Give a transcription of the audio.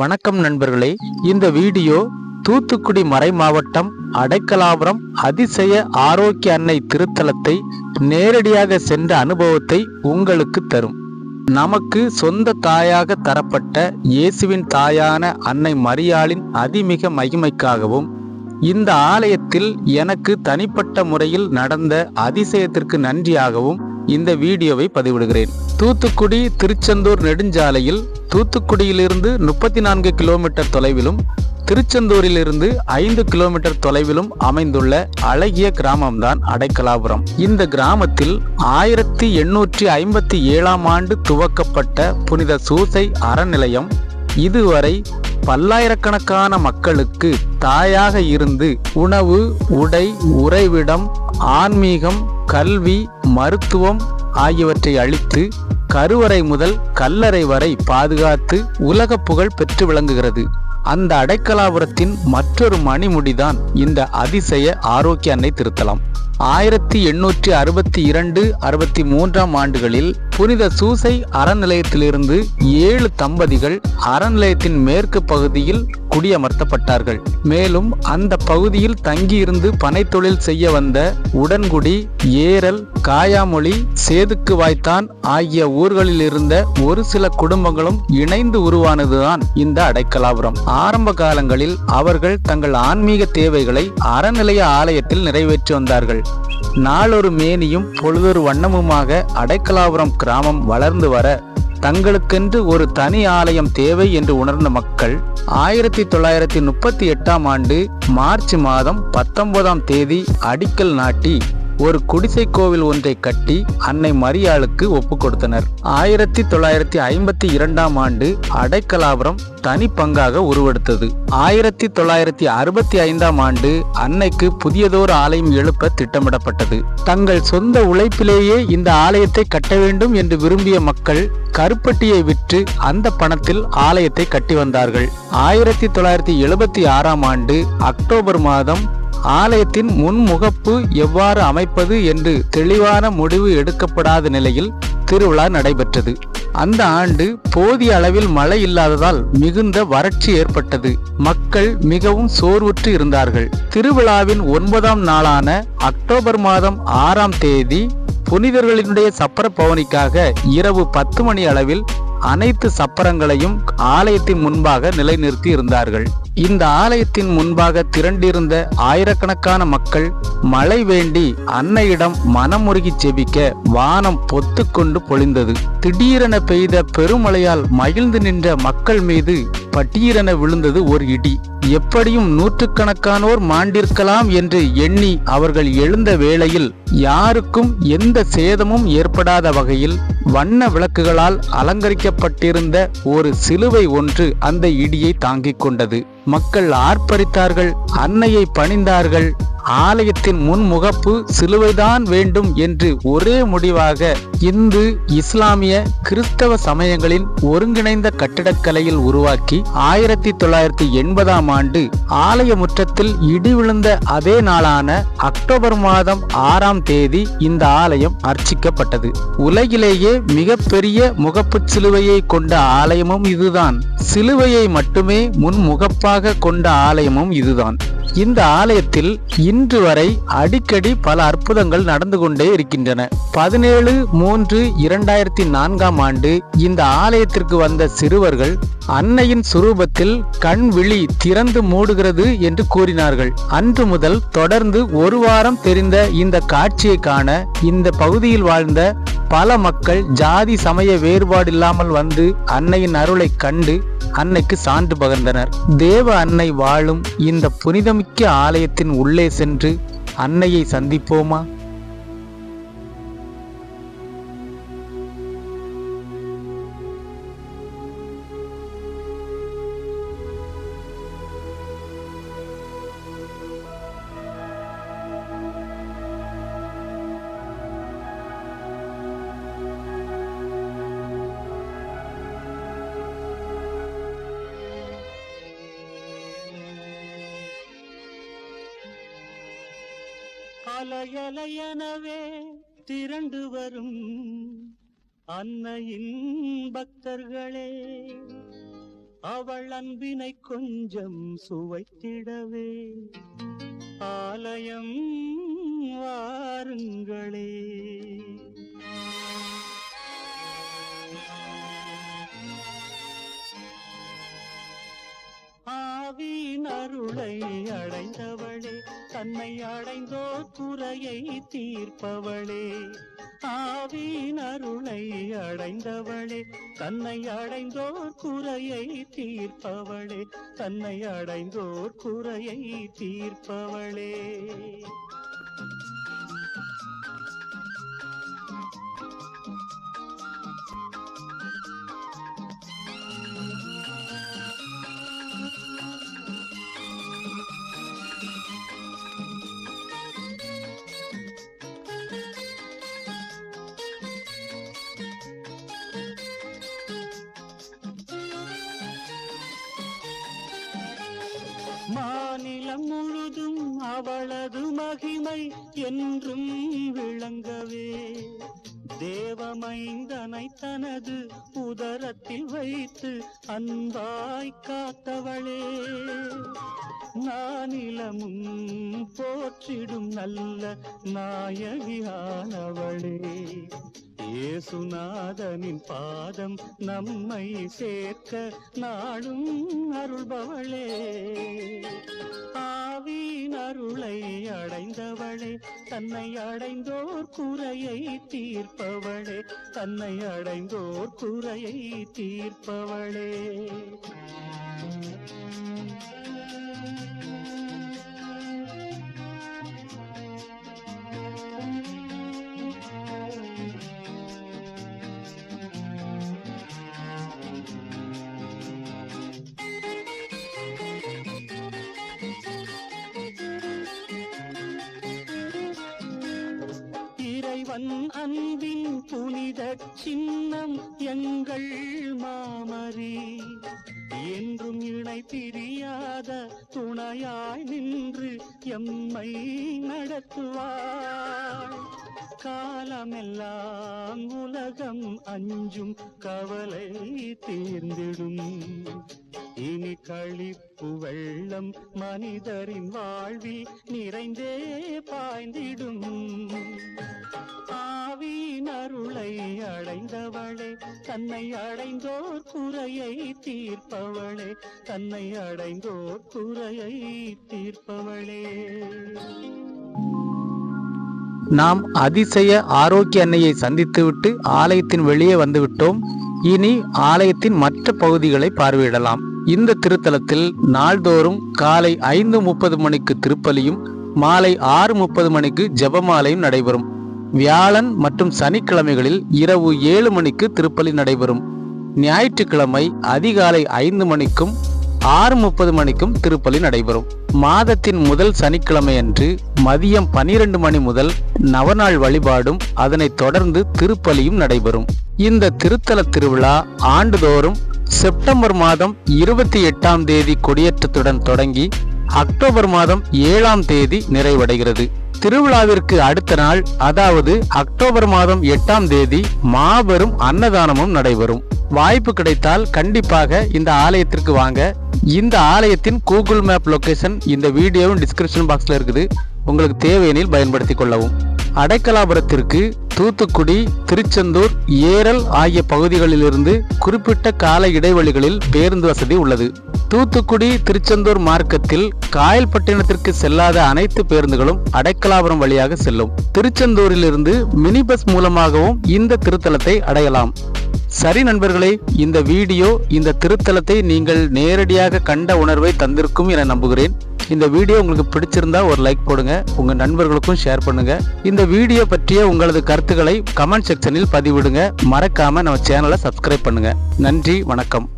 வணக்கம் நண்பர்களே. இந்த வீடியோ தூத்துக்குடி மறை மாவட்டம் அடைக்கலாபுரம் அதிசய ஆரோக்கிய அன்னை திருத்தலத்தை நேரடியாக சென்ற அனுபவத்தை உங்களுக்கு தரும். நமக்கு சொந்த தாயாக தரப்பட்ட இயேசுவின் தாயான அன்னை மரியாளின் அதிமிக மகிமைக்காகவும் இந்த ஆலயத்தில் எனக்கு தனிப்பட்ட முறையில் நடந்த அதிசயத்திற்கு நன்றியாகவும் இந்த வீடியோவை பதிவிடுகிறேன். தூத்துக்குடி திருச்செந்தூர் நெடுஞ்சாலையில் தூத்துக்குடியிலிருந்து முப்பத்தி நான்கு கிலோமீட்டர் தொலைவிலும் திருச்செந்தூரிலிருந்து ஐந்து கிலோமீட்டர் தொலைவிலும் அமைந்துள்ள அழகிய கிராமம்தான் அடைக்கலாபுரம். இந்த கிராமத்தில் ஆயிரத்தி எண்ணூற்றி ஐம்பத்தி ஏழாம் ஆண்டு துவக்கப்பட்ட புனித சூசை அறநிலையம் இதுவரை பல்லாயிரக்கணக்கான மக்களுக்கு தாயாக இருந்து உணவு உடை உறைவிடம் ஆன்மீகம் கல்வி மருத்துவம் ஆகியவற்றை அளித்து கருவறை முதல் கல்லறை வரை பாதுகாத்து உலக புகழ் பெற்று விளங்குகிறது. அந்த அடைக்கலாபுரத்தின் மற்றொரு மணிமுடிதான் இந்த அதிசய ஆரோக்கிய அன்னை திருத்தலம். ஆயிரத்தி எண்ணூற்றி அறுபத்தி இரண்டு அறுபத்தி மூன்றாம் ஆண்டுகளில் புனித சூசை அறநிலையத்திலிருந்து ஏழு தம்பதிகள் அறநிலையத்தின் மேற்கு பகுதியில் குடியமர்த்தப்பட்டார்கள். மேலும் அந்த பகுதியில் தங்கியிருந்து பனைத்தொழில் செய்ய வந்த உடன்குடி ஏரல் காயாமொழி சேதுக்கு வாய்த்தான் ஆகிய ஊர்களில் இருந்த ஒரு சில குடும்பங்களும் இணைந்து உருவானதுதான் இந்த அடைக்கலாபுரம். ஆரம்ப காலங்களில் அவர்கள் தங்கள் ஆன்மீக தேவைகளை அறநிலைய ஆலயத்தில் நிறைவேற்றி வந்தார்கள். நாளொரு மேனியும் பொழுதொரு வண்ணமுமாக அடைக்கலாபுரம் கிராமம் வளர்ந்து வர தங்களுக்கென்று ஒரு தனி ஆலயம் தேவை என்று உணர்ந்த மக்கள் ஆயிரத்தி தொள்ளாயிரத்தி முப்பத்தி எட்டாம் ஆண்டு மார்ச் மாதம் பத்தொன்பதாம் தேதி அடிக்கல் நாட்டி ஒரு குடிசை கோவில் ஒன்றை கட்டி அன்னை மரியாளுக்கு ஒப்பு கொடுத்தனர். ஆயிரத்தி தொள்ளாயிரத்தி ஐம்பத்தி இரண்டாம் ஆண்டு அடைக்கலாபுரம் தனி பங்காக உருவெடுத்தது. ஆயிரத்தி தொள்ளாயிரத்தி அறுபத்தி ஐந்தாம் ஆண்டு அன்னைக்கு புதியதோர் ஆலயம் எழுப்ப திட்டமிடப்பட்டது. தங்கள் சொந்த உழைப்பிலேயே இந்த ஆலயத்தை கட்ட வேண்டும் என்று விரும்பிய மக்கள் கருப்பட்டியை விற்று அந்த பணத்தில் ஆலயத்தை கட்டி வந்தார்கள். ஆயிரத்தி தொள்ளாயிரத்தி எழுபத்தி ஆறாம் ஆண்டு அக்டோபர் மாதம் ஆலயத்தின் முன்முகப்பு எவ்வாறு அமைப்பது என்று தெளிவான முடிவு எடுக்கப்படாத நிலையில் திருவிழா நடைபெற்றது. அந்த ஆண்டு போதிய அளவில் மழை இல்லாததால் மிகுந்த வறட்சி ஏற்பட்டது. மக்கள் மிகவும் சோர்வுற்று இருந்தார்கள். திருவிழாவின் ஒன்பதாம் நாளான அக்டோபர் மாதம் ஆறாம் தேதி புனிதர்களினுடைய சப்பர பவனிக்காக இரவு பத்து மணி அளவில் அனைத்து சப்பரங்களையும் ஆலயத்தின் முன்பாக நிலைநிறுத்தி இருந்தார்கள். இந்த ஆலயத்தின் முன்பாக திரண்டிருந்த ஆயிரக்கணக்கான மக்கள் மழை வேண்டி அன்னையிடம் மனமுருகி செபிக்க வானம் பொத்துக்கொண்டு பொழிந்தது. திடீரென பெய்த பெருமழையால் மகிழ்ந்து நின்ற மக்கள் மீது பட்டீரென விழுந்தது ஒரு இடி. எப்படியும் நூற்றுக்கணக்கானோர் மாண்டிருக்கலாம் என்று எண்ணி அவர்கள் எழுந்த வேளையில் யாருக்கும் எந்த சேதமும் ஏற்படாத வகையில் வண்ண விளக்குகளால் அலங்கரிக்கப்பட்டிருந்த ஒரு சிலுவை ஒன்று அந்த இடியை தாங்கிக் கொண்டது. மக்கள் ஆர்ப்பரித்தார்கள் அன்னையை பணிந்தார்கள். ஆலயத்தின் முன்முகப்பு சிலுவைதான் வேண்டும் என்று ஒரே முடிவாக இந்து இஸ்லாமிய கிறிஸ்தவ சமயங்களின் ஒருங்கிணைந்த கட்டிடக்கலையில் உருவாக்கி ஆயிரத்தி தொள்ளாயிரத்தி எண்பதாம் ஆண்டு ஆலய முற்றத்தில் இடி விழுந்த அதே நாளான அக்டோபர் மாதம் ஆறாம் தேதி இந்த ஆலயம் அர்ச்சிக்கப்பட்டது. உலகிலேயே மிகப்பெரிய முகப்பு சிலுவையை கொண்ட ஆலயமும் இதுதான். சிலுவையை மட்டுமே முன்முகப்பாக கொண்ட ஆலயமும் இதுதான். இந்த ஆலயத்தில் இன்று வரை அடிக்கடி பல அற்புதங்கள் நடந்து கொண்டே இருக்கின்றன. பதினேழு மூன்று இரண்டாயிரத்தி நான்காம் ஆண்டு இந்த ஆலயத்திற்கு வந்த சிறுவர்கள் அன்னையின் சுரூபத்தில் கண் விழி திறந்து மூடுகிறது என்று கூறினார்கள். அன்று முதல் தொடர்ந்து ஒரு வாரம் தெரிந்த இந்த காட்சியை காண இந்த பகுதியில் வாழ்ந்த பல மக்கள் ஜாதி சமய வேறுபாடில்லாமல் வந்து அன்னையின் அருளை கண்டு அன்னைக்கு சான்று பகர்ந்தனர். தேவ அன்னை வாழும் இந்த புனிதமிக்க ஆலயத்தின் உள்ளே சென்று அன்னையை சந்திப்போமா? அலையலையனவே திரண்டு வரும் அன்னையின் பக்தர்களே. அவள் அன்பினை கொஞ்சம் சுவைத்திடவே. ஆலயம் வாருங்களே. அருளை அடைந்தவளே தன்னை அடைந்தோ குறையை தீர்ப்பவளே. ஆவின் அருளை அடைந்தவளே தன்னை அடைந்தோர் குறையை தீர்ப்பவளே தன்னை அடைந்தோர் குறையை தீர்ப்பவளே. என்றும் விளங்கவே தேவமைந்தனை தனது உதரத்தில் வைத்து அன்பாய் காத்தவளே. நானிலமும் போற்றிடும் நல்ல நாயகியானவளே. ஏசுநாதனின் பாதம் நம்மை சேர்க்க நாளும் அருள்பவளே. ஆவின் அருளை அடைந்தவளே தன்னை அடைந்தோர் குறையை தீர்ப்பவளே தன்னை அடைந்தோர் குறையை தீர்ப்பவளே. இறைவன் அன்பின் புனித சின்னம் எங்கள் மாமரி. என்றும் இணை பிரியாத துணையாய் நின்று எம்மை நடத்துவாள் காலமெல்லாம் உலகம் அஞ்சும் கவலை தீர்ந்திடும். இனி கழிப்பு வெள்ளம் மனிதரின் வாழ்வில் நிறைந்தே பாய்ந்திடும். ஆவியின் அருளை அடைந்தவளே தன்னை அடைந்தோர் குறையை தீர்ப்பவளே தன்னை அடைந்தோர் குறையை தீர்ப்பவளே. நாம் அதிசய ஆரோக்கிய அன்னையை சந்தித்துவிட்டு ஆலயத்தின் வெளியே வந்துவிட்டோம். இனி ஆலயத்தின் மற்ற பகுதிகளை பார்வையிடலாம். இந்த திருத்தலத்தில் நாள்தோறும் காலை ஐந்து முப்பது மணிக்கு திருப்பலியும் மாலை ஆறு முப்பது மணிக்கு ஜெபமாலையும் நடைபெறும். வியாழன் மற்றும் சனிக்கிழமைகளில் இரவு ஏழு மணிக்கு திருப்பலி நடைபெறும். ஞாயிற்றுக்கிழமை அதிகாலை ஐந்து மணிக்கும் ஆறு முப்பது மணிக்கும் திருப்பலி நடைபெறும். மாதத்தின் முதல் சனிக்கிழமையன்று மதியம் பனிரெண்டு மணி முதல் நவநாள் வழிபாடும் அதனைத் தொடர்ந்து திருப்பலியும் நடைபெறும். இந்த திருத்தல திருவிழா ஆண்டுதோறும் செப்டம்பர் மாதம் இருபத்தி எட்டாம் தேதி கொடியேற்றத்துடன் தொடங்கி அக்டோபர் மாதம் ஏழாம் தேதி நிறைவடைகிறது. திருவிழாவிற்கு அடுத்த நாள் அதாவது அக்டோபர் மாதம் எட்டாம் தேதி மாபெரும் அன்னதானமும் நடைபெறும். வாய்ப்பு கிடைத்தால் கண்டிப்பாக இந்த ஆலயத்திற்கு வாங்க. இந்த ஆலயத்தின் கூகுள் மேப் லொகேஷன் இந்த வீடியோவும் டிஸ்கிரிப்ஷன் பாக்ஸில் இருக்குது. உங்களுக்கு தேவையெனில் பயன்படுத்திக் கொள்ளவும். அடைக்கலாபுரத்திற்கு தூத்துக்குடி திருச்செந்தூர் ஏரல் ஆகிய பகுதிகளிலிருந்து குறிப்பிட்ட கால இடைவெளிகளில் பேருந்து வசதி உள்ளது. தூத்துக்குடி திருச்செந்தூர் மார்க்கத்தில் காயல்பட்டினத்திற்கு செல்லாத அனைத்து பேருந்துகளும் அடைக்கலாபுரம் வழியாக செல்லும். திருச்செந்தூரிலிருந்து மினி பஸ் மூலமாகவும் இந்த திருத்தலத்தை அடையலாம். சரி நண்பர்களே இந்த வீடியோ இந்த திருத்தலத்தை நீங்கள் நேரடியாக கண்ட உணர்வை தந்திருக்கும் என நம்புகிறேன். இந்த வீடியோ உங்களுக்கு பிடிச்சிருந்தா ஒரு லைக் போடுங்க உங்க நண்பர்களுக்கும் ஷேர் பண்ணுங்க. இந்த வீடியோ பற்றிய உங்களது கருத்துக்களை கமெண்ட் செக்ஷனில் பதிவிடுங்க. மறக்காம நம்ம சேனலை சப்ஸ்கிரைப் பண்ணுங்க. நன்றி வணக்கம்.